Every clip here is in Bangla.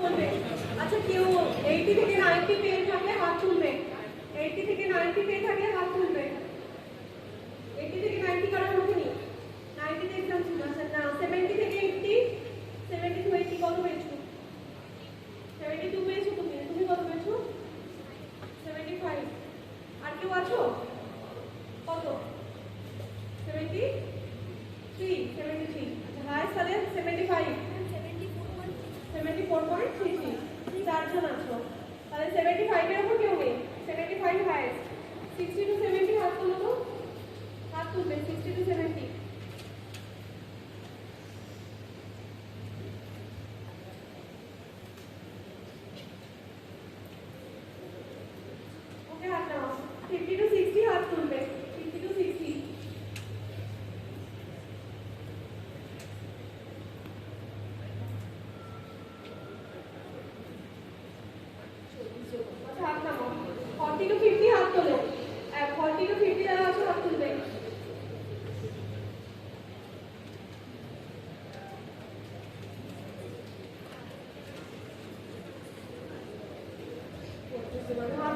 আচ্ছা কেউ এইটি থেকে নাইনটি পেয়ে থাকলে হাত তুলবে। এইটি থেকে নাইনটি পেয়ে থাকলে হাত তুলবে। এইটি থেকে নাইনটি কারণ ওঠেনি নাইনটিতে এক্সাম ছিল আচ্ছা না সেভেন্টি থেকে এইটটি সেভেন্টি টু এইটটি কত পেয়েছ? সেভেন্টি টু পেয়েছ তুমি তুমি কত পেয়েছ? সেভেন্টি ফাইভ আর কেউ আছো? কত? সেভেন্টি থ্রি সেভেন্টি থ্রি আচ্ছা হায়েস্ট তাহলে seventy five seventy four point three three আছো তাহলে সেভেন্টি ফাইভের ওপর কেউ নেই। Seventy five highest sixty two seventy হাত তুলো তো। হাত তুলবে সিক্সটি টু সেভেন্টি ওকে হাত নাও ফিফটি টু সিক্সটি হাত তুলবে ফিফটি টু সিক্সটি আচ্ছা হাত নামাও ফর্টি টু ফিফটি হাত তোলো ফর্টি টু ফিফটি যারা আছে হাত তুলবে হাত নামাও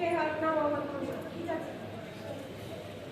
के हक ना हो